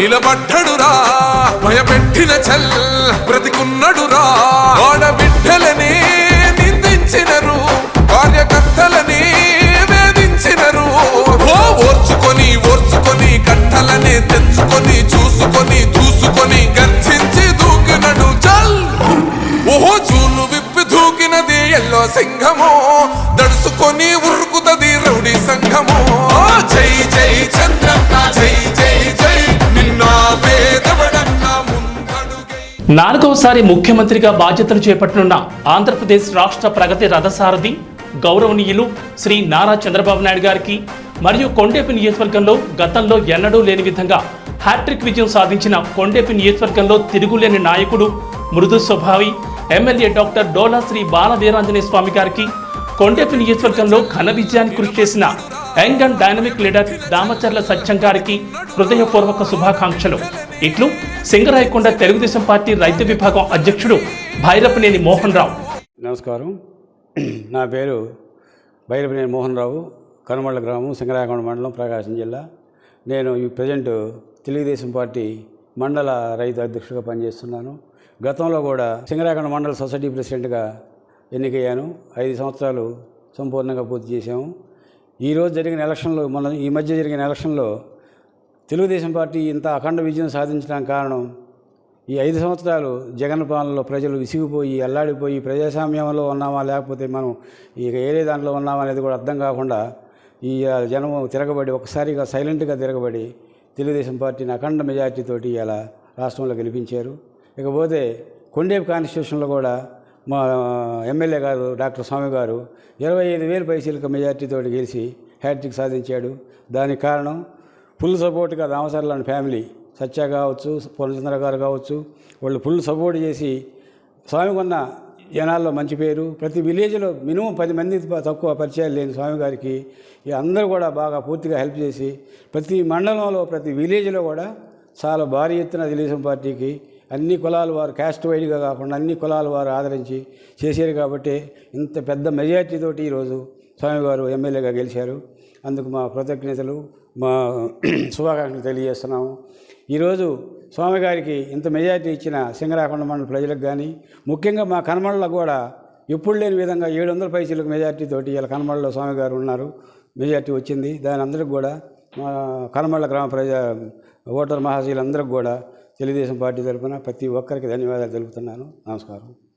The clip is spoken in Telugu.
నిలబడ్డడురా. భయపెట్టిన చల్ బ్రతికున్నడురా. ఆడబిడ్డలని నిందించినరు కార్యకర్తలని వేధించినరు. ఓ ఓర్చుకొని ఓర్చుకొని కట్టలని తెంచుకొని చూసుకొని దూసుకొని గర్జించి నాలుగవసారి ముఖ్యమంత్రిగా బాధ్యతలు చేపట్టనున్న ఆంధ్రప్రదేశ్ రాష్ట్ర ప్రగతి రథసారథి గౌరవనీయులు శ్రీ నారా చంద్రబాబు నాయుడు గారికి మరియు కొండేపి నియోజకవర్గంలో గతంలో ఎన్నడూ లేని విధంగా హ్యాట్రిక్ విజయం సాధించిన కొండేపి నియోజకవర్గంలో తిరుగులేని నాయకుడు మృదు స్వభావి ఎమ్మెల్యే డాక్టర్ డోలా శ్రీ బాలవీరాంజనేయ స్వామి గారికి కొండేపి నియోజకవర్గంలో ఘన విజయాన్ని కృషి చేసిన young and dynamic leader Damacharla Satyam గారికి హృదయపూర్వక శుభాకాంక్షలు. ఇట్లు సింగరాయకొండ తెలుగుదేశం పార్టీ రైతు విభాగం అధ్యక్షుడు భైరపనేని మోహన్ రావు నమస్కారం. నా పేరు భైరపనేని మోహన్ రావు కనుమళ్ళ గ్రామం సింగరాయకొండ మండలం ప్రకాశం జిల్లా. నేను ఈ ప్రజెంట్ తెలుగుదేశం పార్టీ మండల రైతు అధ్యక్షుడిగా పనిచేస్తున్నాను. గతంలో కూడా సింగరాయకొండ మండల సొసైటీ ప్రెసిడెంట్గా ఎన్నికయ్యాను. ఐదు సంవత్సరాలు సంపూర్ణంగా పూర్తి చేశాము. ఈరోజు జరిగిన ఎలక్షన్లో మన ఈ మధ్య జరిగిన ఎలక్షన్లో తెలుగుదేశం పార్టీ ఇంత అఖండ విజయం సాధించడానికి కారణం ఈ ఐదు సంవత్సరాలు జగన్ పాలనలో ప్రజలు విసిగిపోయి అల్లాడిపోయి ప్రజాస్వామ్యంలో ఉన్నామా లేకపోతే మనం ఇక ఏరే దాంట్లో ఉన్నామా అనేది కూడా అర్థం కాకుండా ఈ జనం తిరగబడి ఒకసారిగా సైలెంట్గా తిరగబడి తెలుగుదేశం పార్టీని అఖండ మెజార్టీతోటి ఇలా రాష్ట్రంలో గెలిపించారు. ఇకపోతే కొండేపు కాన్స్టిట్యూషన్లో కూడా మా ఎమ్మెల్యే గారు డాక్టర్ స్వామి గారు ఇరవై ఐదు వేలు పైసలకు మెజార్టీతో గెలిచి హ్యాట్రిక్ సాధించాడు. దానికి కారణం ఫుల్ సపోర్ట్గా రామచర్ల ఫ్యామిలీ సత్య కావచ్చు పూర్ణచంద్ర గారు కావచ్చు వాళ్ళు ఫుల్ సపోర్ట్ చేసి స్వామికున్న జనాల్లో మంచి పేరు. ప్రతి విలేజ్లో మినిమం పది మంది తక్కువ పరిచయాలు లేని స్వామి గారికి ఈ అందరూ కూడా బాగా పూర్తిగా హెల్ప్ చేసి ప్రతి మండలంలో ప్రతి విలేజ్లో కూడా చాలా భారీ ఎత్తున తెలుగుదేశం పార్టీకి అన్ని కులాల వారు క్యాస్ట్ వైడ్గా కాకుండా అన్ని కులాల వారు ఆదరించి చేశారు కాబట్టి ఇంత పెద్ద మెజార్టీతోటి ఈరోజు స్వామివారు ఎమ్మెల్యేగా గెలిచారు. అందుకు మా కృతజ్ఞతలు మా శుభాకాంక్షలు తెలియజేస్తున్నాము. ఈరోజు స్వామిగారికి ఇంత మెజార్టీ ఇచ్చిన సింగరాకొండ మండల ప్రజలకు కానీ ముఖ్యంగా మా కనమళ్ళలో కూడా ఎప్పుడు లేని విధంగా ఏడు వందల పైసలకు మెజార్టీ తోటి ఇలా కనమళ్ళలో స్వామిగారు ఉన్నారు. మెజార్టీ వచ్చింది. దాని అందరికి కూడా మా కనమళ్ళ గ్రామ ప్రజా ఓటర్ మహాశీలందరికి కూడా తెలుగుదేశం పార్టీ తరఫున ప్రతి ఒక్కరికి ధన్యవాదాలు తెలుపుతున్నాను. నమస్కారం.